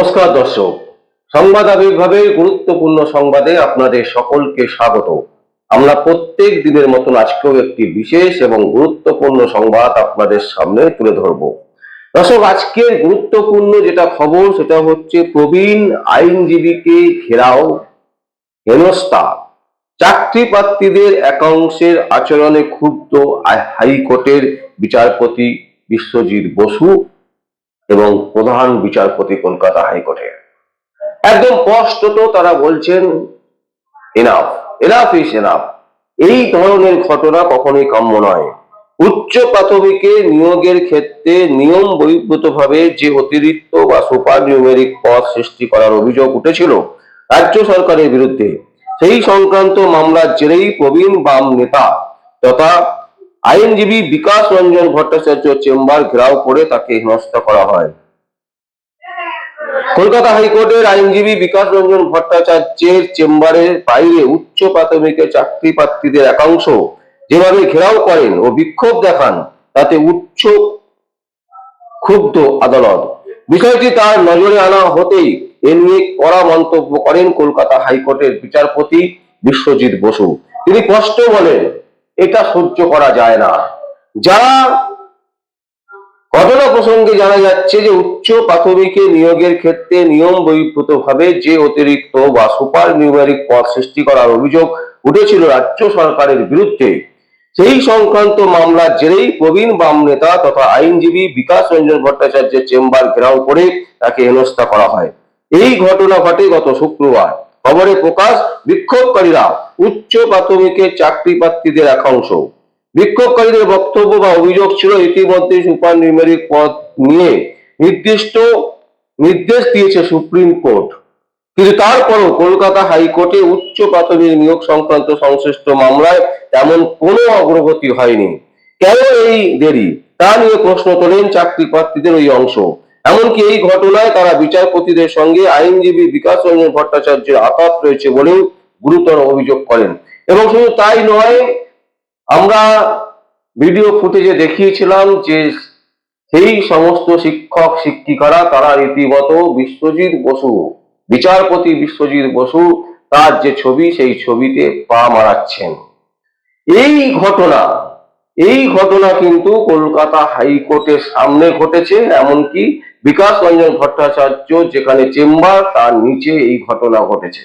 নমস্কার দর্শক। সংবাদ আবির্ভাবের গুরুত্বপূর্ণ সংবাদে আপনাদের সকলকে স্বাগত। আমরা প্রত্যেক দিনের মতন আজকেও একটি বিশেষ এবং গুরুত্বপূর্ণ সংবাদ আপনাদের সামনে তুলে ধরব। দর্শক, আজকের গুরুত্বপূর্ণ যেটা খবর, সেটা হচ্ছে প্রবীণ আইনজীবীকে ঘেরাও, হেনস্থা। চাকরি প্রার্থীদের একাংশের আচরণে ক্ষুব্ধ হাইকোর্টের বিচারপতি বিশ্বজিৎ বসু। এবং প্রধান বিচারপতি কলকাতা হাইকোর্টের একদম স্পষ্টত তারা বলছেন এনাফ এনাফ ইস এনাফ এই ধরনের ঘটনা কখনোই কাম্য নয়। উচ্চ প্রাথমিকে নিয়োগের ক্ষেত্রে নিয়ম বহির্ভূতভাবে যে অতিরিক্ত বা সুপার নিউমেরিক পদ সৃষ্টি করার অভিযোগ উঠেছিল রাজ্য সরকারের বিরুদ্ধে, সেই সংক্রান্ত মামলার জেরেই প্রবীণ বাম নেতা তথা আইনজীবী বিকাশ রঞ্জন ভট্টাচার্য চেম্বার ঘেরাও করে তাকে হেনস্থা করা হয়। কলকাতা হাইকোর্টের আইনজীবী বিকাশ রঞ্জন ভট্টাচার্যের চেম্বারের বাইরে উচ্চ প্রাথমিকের চাকরি প্রার্থীদের একাংশ যেভাবে ঘেরাও করেন ও বিক্ষোভ দেখান, তাতে উচ্চ ক্ষুব্ধ আদালত। বিষয়টি তার নজরে আনা হতেই এ নিয়ে কড়া মন্তব্য করেন কলকাতা হাইকোর্টের বিচারপতি বিশ্বজিৎ বসু। তিনি স্পষ্ট বলেন এটা সহ্য করা যায় না। যারা ঘটনা প্রসঙ্গে জানা যাচ্ছে যে উচ্চ প্রাথমিকে নিয়োগের ক্ষেত্রে নিয়ম বহির্ভূত ভাবে যে অতিরিক্ত বা সুপার নিউমেরিক পদ সৃষ্টি করার অভিযোগ উঠেছিল রাজ্য সরকারের বিরুদ্ধে। সেই সংক্রান্ত মামলার জেরেই প্রবীণ বাম নেতা তথা আইনজীবী বিকাশ রঞ্জন ভট্টাচার্যের চেম্বার ঘেরাও করে তাকে হেনস্থা করা হয়। এই ঘটনা ঘটে গত শুক্রবার। খবরে প্রকাশ, বিক্ষোভকারীরা উচ্চ প্রাথমিকের চাকরি প্রার্থীদের একাংশ। বিক্ষোভকারীদের বক্তব্য বা অভিযোগ ছিল ইতিমধ্যে সুপার নিউমেরিক পদ নিয়ে নির্দিষ্ট নির্দেশ দিয়েছে সুপ্রিম কোর্ট। কিন্তু তারপরও কলকাতা হাইকোর্টে উচ্চ প্রাথমিক নিয়োগ সংক্রান্ত সংশ্লিষ্ট মামলায় তেমন কোনো অগ্রগতি হয়নি। কেন এই দেরি? তা নিয়ে প্রশ্ন তোলেন চাকরি প্রার্থীদের ওই অংশ। এমনকি এই ঘটনায় তারা বিচারপতিদের সঙ্গে আইনজীবী বিকাশ রঞ্জন ভট্টাচার্যের আঘাত রয়েছে বলেও গুরুতর অভিযোগ করেন। এবং শুধু তাই নয়, আমরা ভিডিও ফুটেজে দেখিয়েছিলাম যে সেই সমস্ত শিক্ষক, শিক্ষিকারা, তারা রীতিমতো বিশ্বজিৎ বসু, বিচারপতি বিশ্বজিৎ বসু, তার যে ছবি, সেই ছবিতে পা মারাচ্ছেন। এই ঘটনা এই ঘটনা কিন্তু কলকাতা হাইকোর্টের সামনে ঘটেছে, এমনকি বিকাশ রঞ্জন ভট্টাচার্য যেখানে চেম্বার, তার নিচে এই ঘটনা ঘটেছে।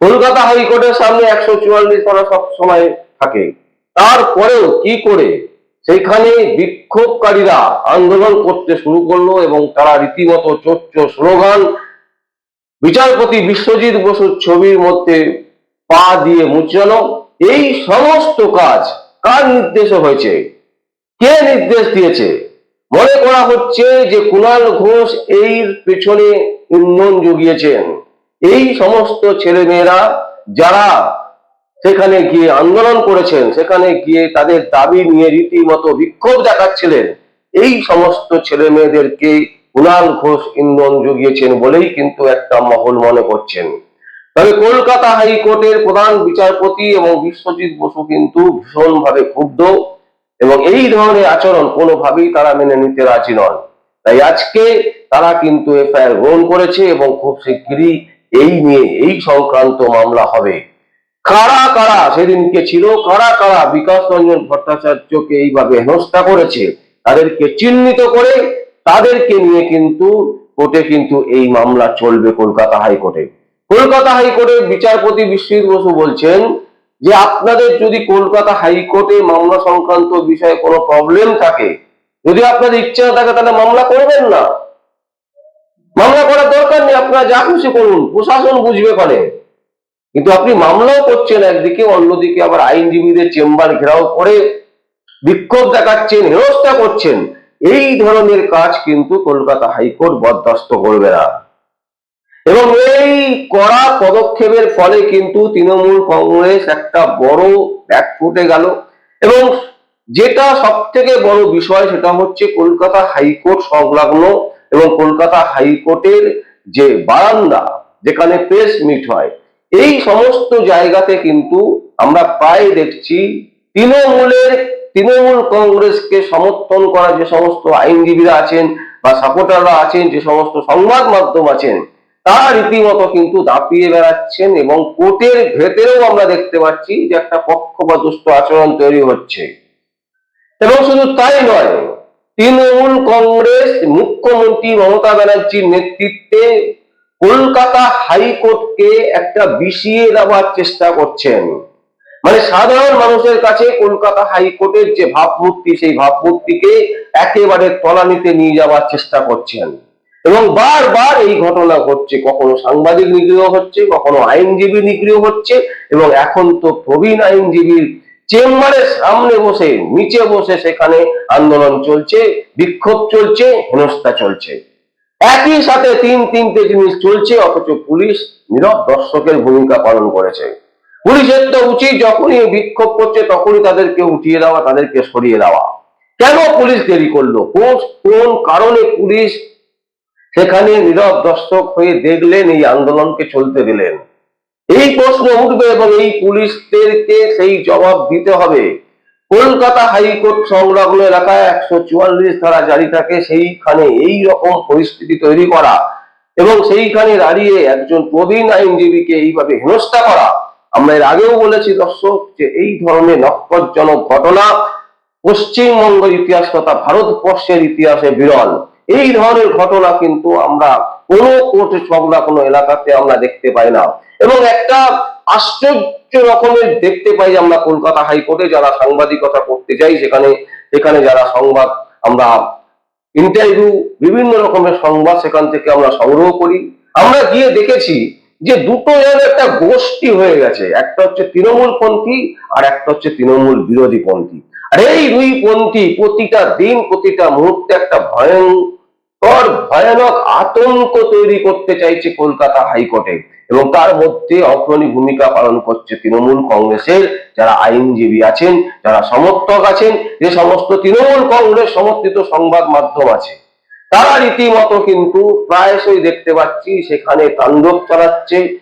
কলকাতা হাইকোর্টের সামনে একশো চুয়াল্লিশ ধারা সব সময় থাকে। তারপরেও কি করে? সেইখানে বিক্ষোভকারীরা আন্দোলন করতে শুরু করল এবং তারা রীতিমতো চোচ্চ স্লোগান, বিচারপতি বিশ্বজিৎ বসুর ছবির মধ্যে পা দিয়ে মুচানো এই সমস্ত কাজ কার নির্দেশে হয়েছে? কে নির্দেশ দিয়েছে? মনে করা হচ্ছে যে কুণাল ঘোষ এই পেছনে ইন্ধন জুগিয়েছেন। এই সমস্ত ছেলেমেয়েরা যারা সেখানে গিয়ে আন্দোলন করেছেন, সেখানে গিয়ে তাদের দাবি নিয়ে রীতিমতো বিক্ষোভ দেখাচ্ছিলেন, এই সমস্ত ছেলে মেয়েদেরকে কুণাল ঘোষ ইন্ধন জুগিয়েছেন বলেই কিন্তু একটা মহল মনে করছেন। তবে কলকাতা হাইকোর্টের প্রধান বিচারপতি এবং বিশ্বজিৎ বসু কিন্তু ভীষণভাবে ক্ষুব্ধ। এবং এই ধরনের আচরণ কোনোভাবেই তারা মেনে নিতে রাজি নন। তাই আজকে তারা কিন্তু এফআইআর গ্রহণ করেছে এবং খুব শিগগিরই এই নিয়ে এই সংক্রান্ত মামলা হবে। কারা কারা সেদিনকে ছিল, কারা কারা বিকাশ রঞ্জন ভট্টাচার্যকে এইভাবে হেনস্থা করেছে, তাদেরকে চিহ্নিত করে তাদেরকে নিয়ে কিন্তু কোর্টে কিন্তু এই মামলা চলবে কলকাতা হাইকোর্টে। কলকাতা হাইকোর্টের বিচারপতি বিশ্বজিৎ বসু বলছেন যে আপনাদের যদি কলকাতা হাইকোর্টে মামলা সংক্রান্ত বিষয়ে কোনো প্রবলেম থাকে, যদি আপনাদের ইচ্ছা থাকে তাহলে মামলা করবেন না। মামলা করার দরকার নেই, আপনারা যা খুশি করুন, প্রশাসন বুঝবে করে কিন্তু আপনি মামলাও করছেন একদিকে, অন্যদিকে আবার আইনজীবীদের চেম্বার ঘেরাও করে বিক্ষোভ দেখাচ্ছেন, হেনস্থা করছেন। এই ধরনের কাজ কিন্তু কলকাতা হাইকোর্ট বরদাস্ত করবে না। এবং এই কড়া পদক্ষেপের ফলে কিন্তু তৃণমূল কংগ্রেস একটা বড় ব্যাক ফুটে গেল। এবং যেটা সব থেকে বড় বিষয় সেটা হচ্ছে কলকাতা হাইকোর্ট সংলগ্ন এবং কলকাতা হাইকোর্টের যে বারান্দা যেখানে প্রেস মিট হয়, এই সমস্ত জায়গাতে কিন্তু আমরা প্রায় দেখছি তৃণমূলের, তৃণমূল কংগ্রেসকে সমর্থন করা যে সমস্ত আইনজীবীরা আছেন বা সাপোর্টাররা আছেন, যে সমস্ত সংবাদ মাধ্যম আছেন তারা রীতিমতো কিন্তু দাপিয়ে বেড়াচ্ছেন এবং কোর্টের ভেতরেও আমরা দেখতে পাচ্ছি যে একটা পক্ষ বা দুষ্ট আচরণ তৈরি হচ্ছে। এবং শুধু তাই নয়, তৃণমূল কংগ্রেস মুখ্যমন্ত্রী মমতা ব্যানার্জির নেতৃত্বে কলকাতা হাইকোর্টকে একটা বিষিয়ে দেওয়ার চেষ্টা করছেন। মানে সাধারণ মানুষের কাছে কলকাতা হাইকোর্টের যে ভাবমূর্তি, সেই ভাবমূর্তিকে একেবারে তলানিতে নিয়ে যাওয়ার চেষ্টা করছেন। এবং বারবার এই ঘটনা ঘটছে। কখনো সাংবাদিক নিগৃহ হচ্ছে, কখনো আইনজীবী নিগৃহ হচ্ছে এবং এখন তো প্রবীণ আইনজীবীর চেম্বারের সামনে বসে, নিচে বসে সেখানে আন্দোলন চলছে, বিক্ষোভ চলছে, হেনস্থা চলছে। একই সাথে তিন তিনটে জিনিস চলছে, অথচ পুলিশ নীরব দর্শকের ভূমিকা পালন করেছে। পুলিশের তো উচিত যখনই বিক্ষোভ করছে, তখনই তাদেরকে উঠিয়ে দেওয়া, তাদেরকে সরিয়ে দেওয়া। কেন পুলিশ দেরি করল? কোন কোন কারণে পুলিশ সেখানে নীরব দর্শক হয়ে দেখলেন এই আন্দোলনকে চলতে দিলেন। এই প্রশ্ন উঠবে এবং এই পুলিশদেরকে সেই জবাব দিতে হবে। কলকাতা হাইকোর্ট সংলগ্ন এলাকায় একশো চুয়াল্লিশ ধারা জারি থাকে, সেইখানে এই রকম পরিস্থিতি তৈরি করা এবং সেইখানে দাঁড়িয়ে একজন প্রবীণ আইনজীবীকে এইভাবে হেনস্থা করা। আমরা এর আগেও বলেছি দর্শক যে এই ধরনের নক্ষজনক ঘটনা পশ্চিমবঙ্গ ইতিহাস তথা ভারতবর্ষের ইতিহাসে বিরল। এই ধরনের ঘটনা কিন্তু আমরা কোনো কোর্ট কোনো এলাকাতে আমরা দেখতে পাই না। এবং একটা আশ্চর্য রকমের দেখতে পাই যে আমরা কলকাতা হাইকোর্টে যারা সাংবাদিকতা করতে যাই সেখানে সেখানে যারা সংবাদ আমরা ইন্টারভিউ বিভিন্ন রকমের সংবাদ সেখান থেকে আমরা সংগ্রহ করি। আমরা গিয়ে দেখেছি যে দুটো যেন একটা গোষ্ঠী হয়ে গেছে। একটা হচ্ছে তৃণমূল পন্থী আর একটা হচ্ছে তৃণমূল বিরোধী পন্থী। আর এই দুই পন্থী প্রতিটা দিন, প্রতিটা মুহূর্তে একটা ভয়ঙ্কর ভয়ানক আতঙ্ক তৈরি করতে চাইছে কলকাতা হাইকোর্টে এবং তার মধ্যে অগ্রণী ভূমিকা পালন করছে তৃণমূল কংগ্রেসের যারা আইনজীবী আছেন, যারা সমর্থক আছেন, যে সমস্ত তৃণমূল কংগ্রেস সমর্থিত সংবাদ মাধ্যম আছে। তারা রীতিমতো কিন্তু প্রায়শই দেখতে পাচ্ছি সেখানে তাণ্ডব চালাচ্ছে,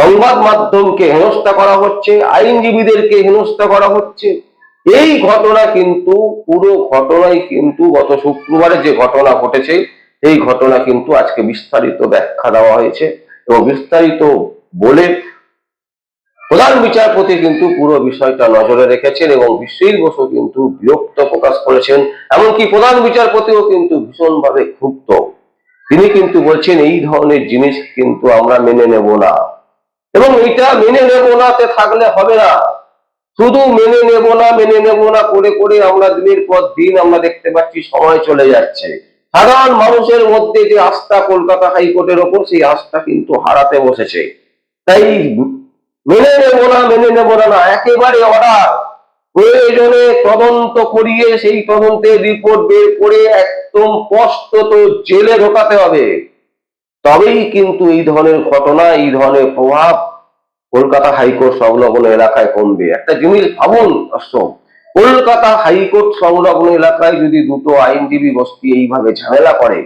সংবাদ মাধ্যমকে হেনস্থা করা হচ্ছে, আইনজীবীদেরকে হেনস্থা করা হচ্ছে। এই ঘটনা কিন্তু, পুরো ঘটনাই কিন্তু গত শুক্রবারে যে ঘটনা ঘটেছে, এই ঘটনা কিন্তু আজকে বিস্তারিত ব্যাখ্যা দেওয়া হয়েছে এবং বিস্তারিত বলে প্রধান বিচারপতি কিন্তু পুরো বিষয়টা নজরে রেখেছেন এবং বিশ্বের বসু কিন্তু বিরক্ত প্রকাশ করেছেন। এমনকি প্রধান বিচারপতিও কিন্তু ভীষণভাবে ক্ষুব্ধ। তিনি কিন্তু বলছেন, এই ধরনের জিনিস কিন্তু আমরা মেনে নেব না। এবং এটা মেনে নেব নাতে থাকলে হবে না। শুধু মেনে নেব না, মেনে নেব না, করে করে আমরা দিনের পর দিন আমরা দেখতে পাচ্ছি সময় চলে যাচ্ছে। সাধারণ মানুষের মধ্যে যে আস্থা কলকাতা হাইকোর্টের ওপর, সেই আস্থা কিন্তু হারাতে বসেছে। তাই মেনে নেব না, মেনে নেব না একেবারে অর্ডার। প্রয়োজনে তদন্ত করিয়ে সেই তদন্তের রিপোর্ট বের করে একদম স্পষ্টত জেলে ঢোকাতে হবে। তবেই কিন্তু এই ধরনের ঘটনা, এই ধরনের প্রভাব কলকাতা হাইকোর্ট সংলগ্ন এলাকায় কমবে। একটা জিনিস ভাবুন দর্শক কলকাতা হাইকোর্ট সংলগ্ন এলাকায় যদি দুটো আইনজীবী বস্তি এইভাবে ঝামেলা করে,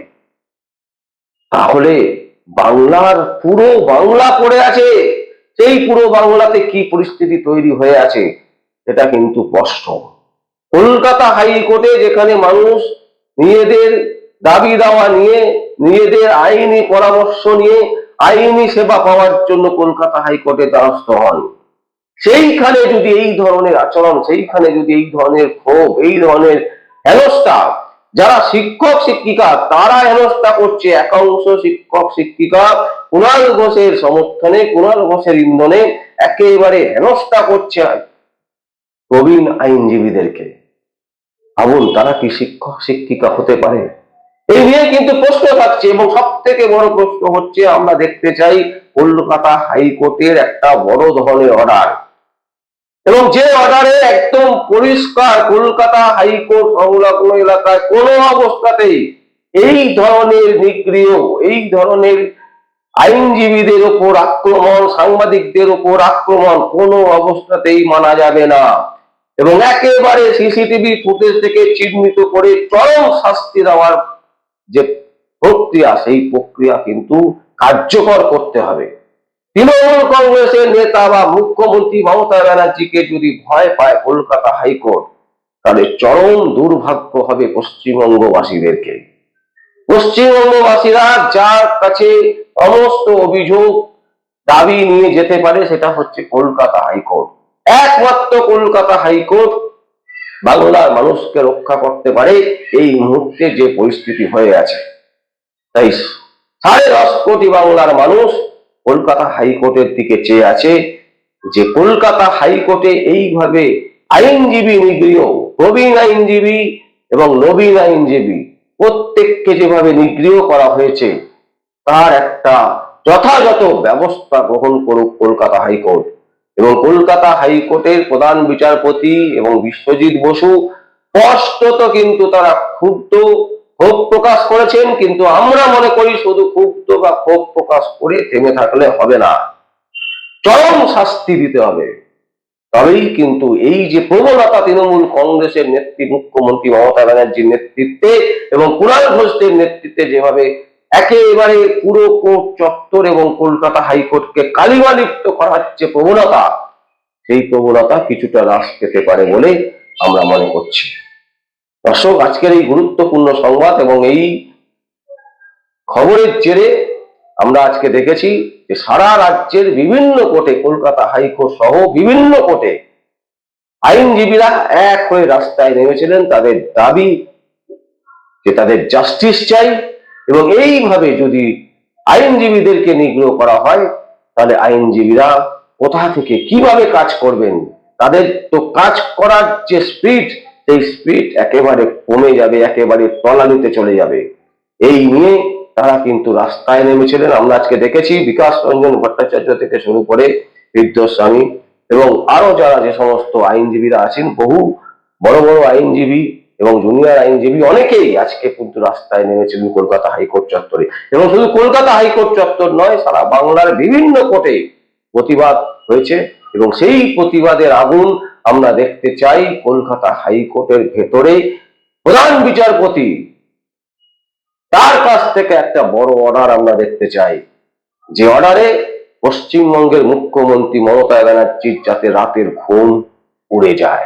তাহলে বাংলার পুরো বাংলা পড়ে আছে। সেই পুরো বাংলাতে কি পরিস্থিতি তৈরি হয়ে আছে এটা কিন্তু স্পষ্ট। কলকাতা হাইকোর্টে যেখানে মানুষ নিজেদের দাবি দাওয়া নিয়ে, নিজেদের আইনি পরামর্শ নিয়ে আইনি সেবা পাওয়ার জন্য কলকাতা হাইকোর্টে দ্বারস্থ হন। সেইখানে যদি এই ধরনের আচরণ, সেইখানে যদি এই ধরনের ক্ষোভ, এই ধরনের হেনস্থা, যারা শিক্ষক, শিক্ষিকা, তারা হেনস্থা করছে, একাংশ শিক্ষক, শিক্ষিকা, কুণাল ঘোষের সমর্থনে, কুণাল ঘোষের ইন্ধনে একেবারে হেনস্থা করছে প্রবীণ আইনজীবীদেরকে। ভাবুন, তারা কি শিক্ষক, শিক্ষিকা হতে পারে? এই নিয়ে কিন্তু প্রশ্ন থাকছে এবং সব থেকে বড় প্রশ্ন হচ্ছে, আমরা দেখতে চাই কলকাতা হাইকোর্টের একটা বড় ধরনের অর্ডার এবং যে অর্ডারে একদম পরিষ্কার কলকাতা হাইকোর্ট সংলগ্ন এলাকায় কোনো অবস্থাতেই এই ধরনের নিগৃহ, এই ধরনের আইনজীবীদের ওপর আক্রমণ, সাংবাদিকদের ওপর আক্রমণ কোনো অবস্থাতেই মানা যাবে না। এবং একেবারে সিসিটিভি ফুটেজ থেকে চিহ্নিত করে চরম শাস্তি দেওয়ার যে প্রক্রিয়া, সেই প্রক্রিয়া কিন্তু কার্যকর করতে হবে। তৃণমূল কংগ্রেসের নেতা বা মুখ্যমন্ত্রী মমতা ব্যানার্জিকে যদি ভয় পায় কলকাতা হাইকোর্ট, তাহলে চরম দুর্ভাগ্য হবে পশ্চিমবঙ্গবাসীদেরকে। পশ্চিমবঙ্গবাসীরা যার কাছে সমস্ত অভিযোগ, দাবি নিয়ে যেতে পারে, সেটা হচ্ছে কলকাতা হাইকোর্ট। একমাত্র কলকাতা হাইকোর্ট বাংলার মানুষকে রক্ষা করতে পারে এই মুহূর্তে যে পরিস্থিতি হয়ে আছে। তাই সাড়ে দশ কোটি বাংলার মানুষ কলকাতা হাইকোর্টের দিকে চেয়ে আছে যে কলকাতা হাইকোর্টে এইভাবে আইনজীবী নিগৃহ, প্রবীণ আইনজীবী এবং নবীন আইনজীবী প্রত্যেককে যেভাবে নিগৃহ করা হয়েছে, তার একটা যথাযথ ব্যবস্থা গ্রহণ করুক কলকাতা হাইকোর্ট। এবং কলকাতা হাইকোর্টের প্রধান বিচারপতি এবং বিশ্বজিৎ বসু স্পষ্টত কিন্তু তারা ক্ষুব্ধ, ক্ষোভ প্রকাশ করেছেন, কিন্তু আমরা মনে করি শুধু ক্ষুব্ধ বা ক্ষোভ প্রকাশ করে থেমে থাকলে হবে না। চরম শাস্তি দিতে হবে। তবেই কিন্তু এই যে প্রবণতা তৃণমূল কংগ্রেসের নেত্রী মুখ্যমন্ত্রী মমতা ব্যানার্জির নেতৃত্বে এবং কুণাল ঘোষের নেতৃত্বে যেভাবে একেবারে পুরো কোর্ট চত্বর এবং কলকাতা হাইকোর্টকে কালিমালিপ্ত করা হচ্ছে প্রবণতা। সেই প্রবণতা কিছুটা হ্রাস পেতে পারে বলে আমরা মনে করছি। দর্শক, আজকের এই গুরুত্বপূর্ণ সংবাদ এবং এই খবরের জেরে আমরা আজকে দেখেছি যে সারা রাজ্যের বিভিন্ন কোর্টে, কলকাতা হাইকোর্ট সহ বিভিন্ন কোর্টে আইনজীবীরা এক হয়ে রাস্তায় নেমেছিলেন। তাদের দাবি যে তাদের জাস্টিস চাই এবং এইভাবে যদি আইনজীবীদেরকে নিগ্রহ করা হয়, তাহলে আইনজীবীরা কোথা থেকে কীভাবে কাজ করবেন? তাদের তো কাজ করার যে স্পিড, সেই স্পিড একেবারে কমে যাবে, একেবারে তলানিতে চলে যাবে। এই নিয়ে তারা কিন্তু রাস্তায় নেমেছিলেন। আমরা আজকে দেখেছি বিকাশ রঞ্জন ভট্টাচার্য থেকে শুরু করে বিদ্যস্বামী এবং আরও যারা যে সমস্ত আইনজীবীরা আছেন, বহু বড় বড় আইনজীবী এবং জুনিয়র আইনজীবী অনেকেই আজকে কিন্তু রাস্তায় নেমেছিলেন কলকাতা হাইকোর্ট চত্বরে। এবং শুধু কলকাতা হাইকোর্ট চত্বর নয়, সারা বাংলার বিভিন্ন কোর্টে প্রতিবাদ হয়েছে এবং সেই প্রতিবাদের আগুন আমরা দেখতে চাই কলকাতা হাইকোর্টের ভেতরে প্রধান বিচারপতি। তার কাছ থেকে একটা বড় অর্ডার আমরা দেখতে চাই। যে অর্ডারে পশ্চিমবঙ্গের মুখ্যমন্ত্রী মমতা ব্যানার্জির যাতে রাতের ঘুম উড়ে যায়।